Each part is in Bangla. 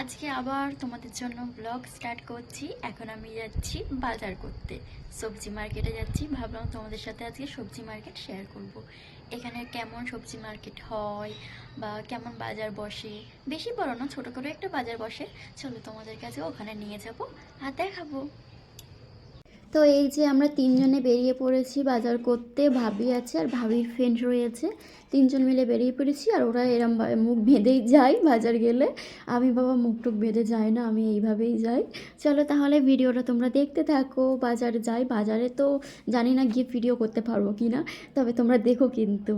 আজকে আবার তোমাদের জন্য ব্লগ স্টার্ট করছি। এখন আমি যাচ্ছি বাজার করতে। সবজি মার্কেটে যাচ্ছি। ভাবলাম তোমাদের সাথে আজকে সবজি মার্কেট শেয়ার করব। এখানে কেমন সবজি মার্কেট হয় বা কেমন বাজার বসে? বেশি বড় না, ছোটো করে একটা বাজার বসে। চলো তোমাদের কাছে ওখানে নিয়ে যাব আর দেখাবো। তো এই যে আমরা তিনজনে বেরিয়ে পড়েছি বাজার করতে, ভাবি আছে আর ভাবির ফ্রেন্ড রয়েছে। তিনজন মিলে বেরিয়ে পড়েছি আর ওরা এরম মুখ বেঁধেই যায় বাজার গেলে। আমি বাবা মুখ টুক বেঁধে যাই না, আমি এইভাবেই যাই। চলো তাহলে ভিডিওটা তোমরা দেখতে থাকো, বাজারে যাই। বাজারে তো জানি না গিয়ে ভিডিও করতে পারব কি না তবে তোমরা দেখো কিন্তু।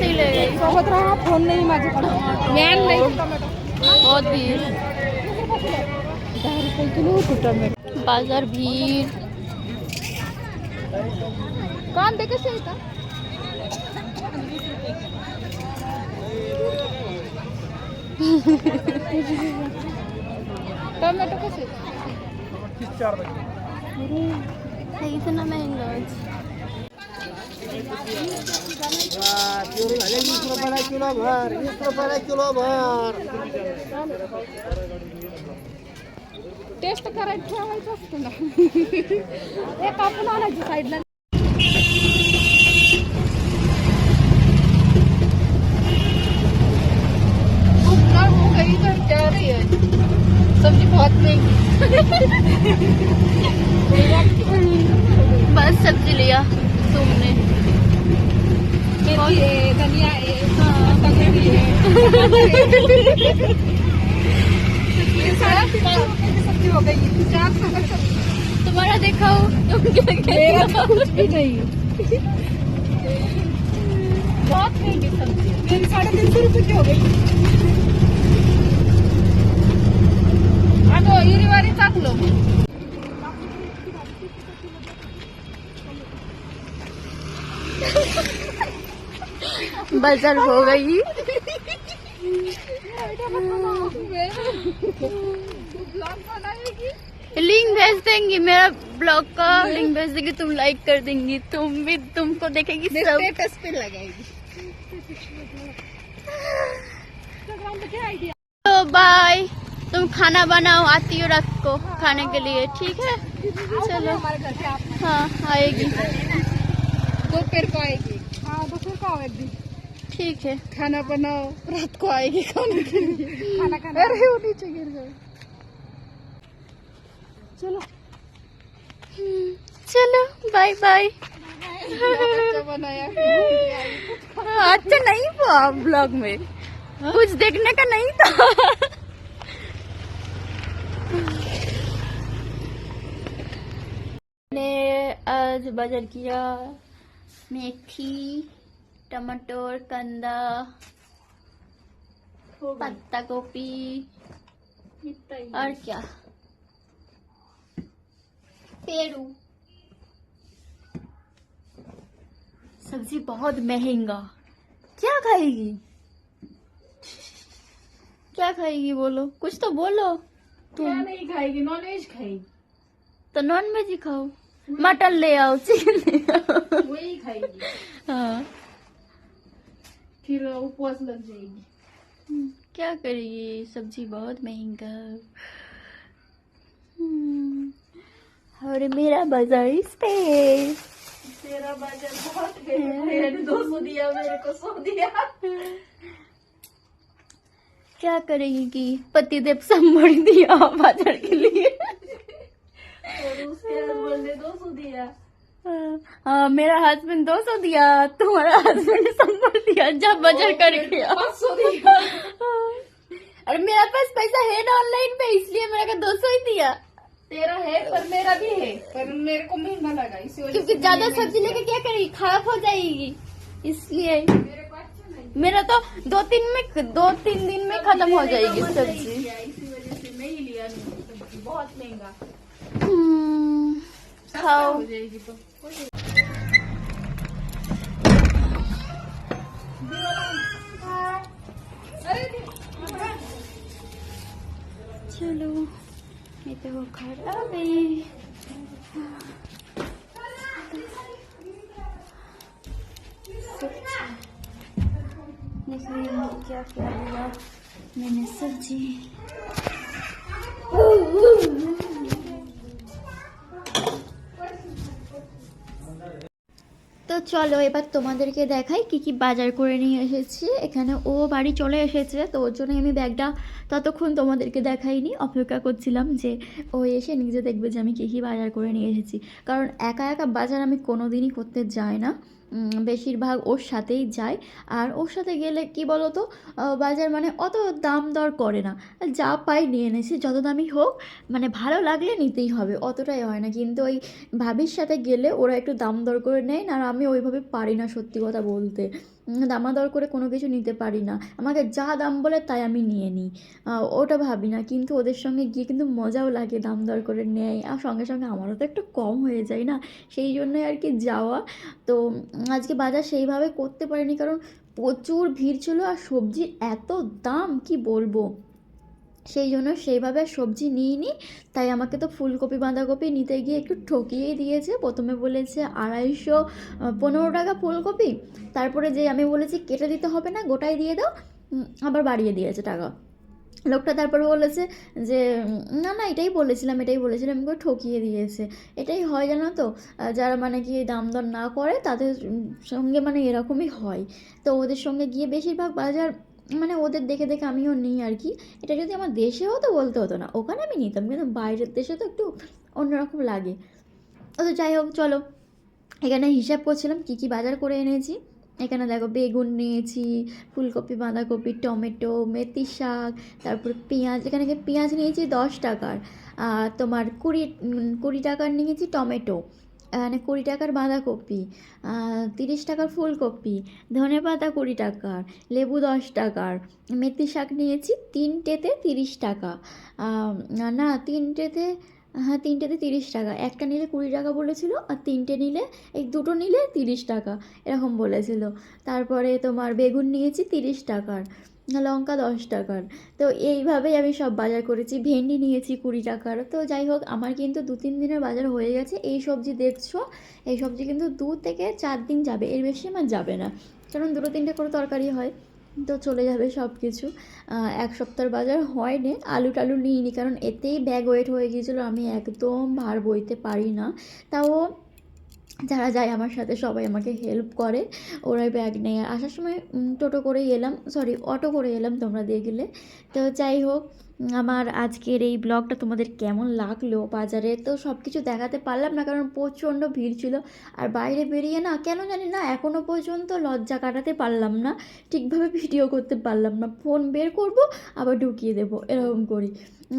ही सोबत राहा फ़ोन नाही माझ्याकडे मॅन नाही। बहुत भीड़। दहा रुपये किलो टोमॅटो बाज़ार भीड़ कांदे कसे? आहेत टोमॅटो कसे इतना महंगा वीस रुपयाला किलो भर वीस रुपयाला किलो भर टेस्ट करायचं ठेवायचं असतं ना. एक आपण आणायची साईडला तुम्हारा दिखाओ। तुम क्या तो कुछ भी नहीं। बहुत महँगी सब्ज़ी है। मेरी साढ़े तीन सौ रुपए की हो गई। अगो हिरवारी टाकलो बाज़ार हो गई। लिंक भेज देंगी मेरा ब्लॉग का लिंक भेज देंगी तुम लाइक कर देंगी तुम भी तुमको देखेंगी सब। स्टेटस पे लगाएगी। तो बाय तुम खाना बनाओ आती हो रात को खाने के लिए ठीक है? चलो। हमारे घर पे आप हाँ आएगी। दोपहर को आएगी। हाँ दोपहर को दिन ठीक है। खाना बनाओ रात को आएगी खाने के लिए। खाना खाना। अरे वो नीचे गिर गए। चलो। चलो बाय बाय अच्छा बनाया। अच्छा नहीं हुआ ब्लॉग में। कुछ देखने का नहीं था। ने आज बाज़ार किया मेथी। टमाटर कंदा पत्ता गोभी और क्या? पेरू। सब्ज़ी बहुत महँगा। क्या खाएगी? क्या खाएगी बोलो? कुछ तो बोलो। क्या नहीं खाएगी? नॉन वेज खाएगी। तो नॉन वेज ही खाओ। मटन ले आओ चिकन ले आओ। वही खाएगी। हाँ। फिर उपवास लग जाएगी। हम्म, क्या करेगी? सब्ज़ी बहुत महँगा हम्म, और मेरा बाज़ार इस पे। तेरा बाज़ार बहुत है। मेरे दो सौ दिया मेरे को सौ दिया। क्या करेगी कि पतिदेव संभाल दिया बाज़ार के लिए? और उसके हस्बैंड ने दो सौ दिया। मेरा हस्बैंड दो सौ दिया तुम्हारा हस्बैंड संभाल दिया जब बाज़ार कर अरे मेरा पास पैसा है ना ऑनलाइन पे इसलिए मेरा का दो सौ ही दिया। तेरा है पर मेरा भी है पर मेरे को महँगा लगा इसी क्योंकि ज़्यादा सब्ज़ी लेके क्या करेगी? खराब हो जाएगी इसलिए। मेरे अच्छा मेरा तो दो तीन में दो तीन दिन में खत्म हो जाएगी सब्ज़ी। इसी वजह से नहीं लिया सब्ज़ी बहुत महँगा। How? चलो ये तो खराब है क्या क्या मैंने सब्जी চলো, এবার তোমাদেরকে দেখাই কি কি বাজার করে নিয়ে এসেছি। এখানে ও বাড়ি চলে এসেছে, তো ওর জন্য আমি ব্যাগটা ততক্ষণ তোমাদেরকে দেখাইনি। অপেক্ষা করছিলাম যে ও এসে নিজে দেখবে যে আমি কী কী বাজার করে নিয়ে এসেছি। কারণ একা একা বাজার আমি কোনো দিনই করতে যাই না। বেশিরভাগ ওর সাথেই যায়। আর ওর সাথে গেলে কি বলো তো বাজার মানে অত দাম দর করে না। যা পাই নিয়ে এনেছি যত দামই হোক মানে ভালো লাগলে নিতেই হবে, অতটাই হয় না। কিন্তু ওই ভাবির সাথে গেলে ওরা একটু দাম দর করে নেয় আর আমি ওইভাবে পারি না সত্যি কথা বলতে। দামাদর করে কোনো কিছু নিতে পারি না। আমাকে যা দাম বলে তাই আমি নিয়ে নিই। ওটা ভাবি না, কিন্তু ওদের সঙ্গে গিয়ে কিন্তু মজাও লাগে দাম দর করে নেয়। আর সঙ্গে সঙ্গে আমারও তো একটু কম হয়ে যায় না, সেই জন্যই আর কি যাওয়া। তো আজকে বাজার সেইভাবে করতে পারিনি, কারণ প্রচুর ভিড় ছিল আর সবজির এত দাম, কি বলব? সেই জন্য সেইভাবে সবজি নিইনি। তাই আমাকে তো ফুলকপি, বাঁধাকপি নিতে গিয়ে একটু ঠকিয়েই দিয়েছে। প্রথমে বলেছে আড়াইশো পনেরো টাকা ফুলকপি। তারপরে যে আমি বলেছি কেটে দিতে হবে না, গোটাই দিয়ে দাও আবার বাড়িয়ে দিয়েছে টাকা। লোকটা তারপরে বলেছে যে না না, এটাই বলেছিলাম এটাই বলেছিলাম করে ঠকিয়ে দিয়েছে। এটাই হয় জানো তো? যারা মানে কি দাম দর না করে, তাদের সঙ্গে মানে এরকমই হয়। তো ওদের সঙ্গে গিয়ে বেশিরভাগ বাজার মানে ওদের দেখে দেখে আমিও নিই আর কি। এটা যদি আমার দেশে হতো, বলতে হতো না। ওখানে আমি নিতাম, কিন্তু বাইরের দেশে তো একটু অন্যরকম লাগে। তো যাই হোক, চলো। এখানে হিসাব করছিলাম, কী কী বাজার করে এনেছি। এখানে দেখো, বেগুন নিয়েছি, ফুলকপি, বাঁধাকপি, টমেটো, মেথি শাক, তারপরে পেঁয়াজ। এখানে পেঁয়াজ নিয়েছি দশ টাকার। আর তোমার কুড়ি কুড়ি টাকার নিয়েছি টমেটো। মানে কুড়ি টাকার বাঁধাকপি তিরিশ টাকার ফুলকপি, ধনে পাতা কুড়ি টাকার, লেবু দশ টাকার, মেথি শাক নিয়েছি তিনটেতে তিরিশ টাকা। না তিনটেতে হ্যাঁ তিনটেতে তিরিশ টাকা। একটা নিলে কুড়ি টাকা বলেছিল আর তিনটে নিলে, এই দুটো নিলে তিরিশ টাকা, এরকম বলেছিল। তারপরে তোমার বেগুন নিয়েছি তিরিশ টাকার। লঙ্কা দশ টাকার। তো এইভাবেই আমি সব বাজার করেছি, ভেন্ডি নিয়েছি কুড়ি টাকার। তো যাই হোক, আমার কিন্তু দু তিন দিনের বাজার হয়ে গেছে। এই সবজি দেখছ, এই সবজি কিন্তু দু থেকে চার দিন যাবে, এর বেশি আমার যাবে না। কারণ দুটো তিনটে করে তরকারি হয়, তো চলে যাবে সব কিছু এক সপ্তাহের বাজার হয়নি, আলু টালু নিইনি, কারণ এতেই ব্যাগ ওয়েট হয়ে গিয়েছিল, আমি একদম ভার বইতে পারি না। তাও যারা যায় আমার সাথে সবাই আমাকে হেল্প করে। ওরাই ব্যাগ নিয়ে। আসার সময় টোটো করেই এলাম। সরি অটো করে এলাম তোমরা দেখলে। তো যাই হোক আমার আজকের এই ব্লগটা তোমাদের কেমন লাগল বাজারে? তো সব কিছু দেখাতে পারলাম না, কারণ প্রচণ্ড ভিড় ছিল। আর বাইরে বেরিয়ে না, কেন জানি না এখনও পর্যন্ত লজ্জা কাটাতে পারলাম না। ঠিকভাবে ভিডিও করতে পারলাম না। ফোন বের করব, আবার ঢুকিয়ে দেবো, এরকম করি।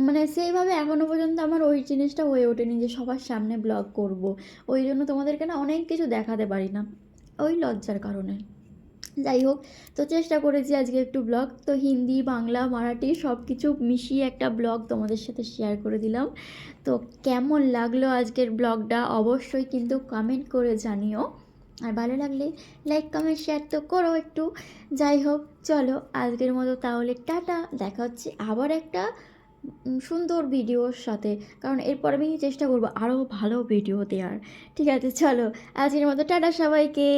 মানে সেইভাবে এখনও পর্যন্ত আমার ওই জিনিসটা হয়ে ওঠেনি যে সবার সামনে ব্লগ করব। ওই জন্য তোমাদেরকে না অনেক কিছু দেখাতে পারি না। ওই লজ্জার কারণে। যাই হোক, তো চেষ্টা করেছি আজকে একটু ব্লগ তো হিন্দি, বাংলা, মারাঠি সব কিছু মিশিয়ে একটা ব্লগ তোমাদের সাথে শেয়ার করে দিলাম। তো কেমন লাগল আজকের ব্লগটা অবশ্যই কিন্তু কমেন্ট করে জানিও। আর ভালো লাগলে লাইক কমেন্ট শেয়ার তো করো একটু। যাই হোক, চলো আজকের মতো তাহলে টাটা। দেখা হচ্ছে আবার একটা সুন্দর ভিডিওর সাথে। কারণ এরপর আমি চেষ্টা করব আরও ভালো ভিডিও দেওয়ার ঠিক আছে, চলো আজকের মতো টাটা সবাইকে।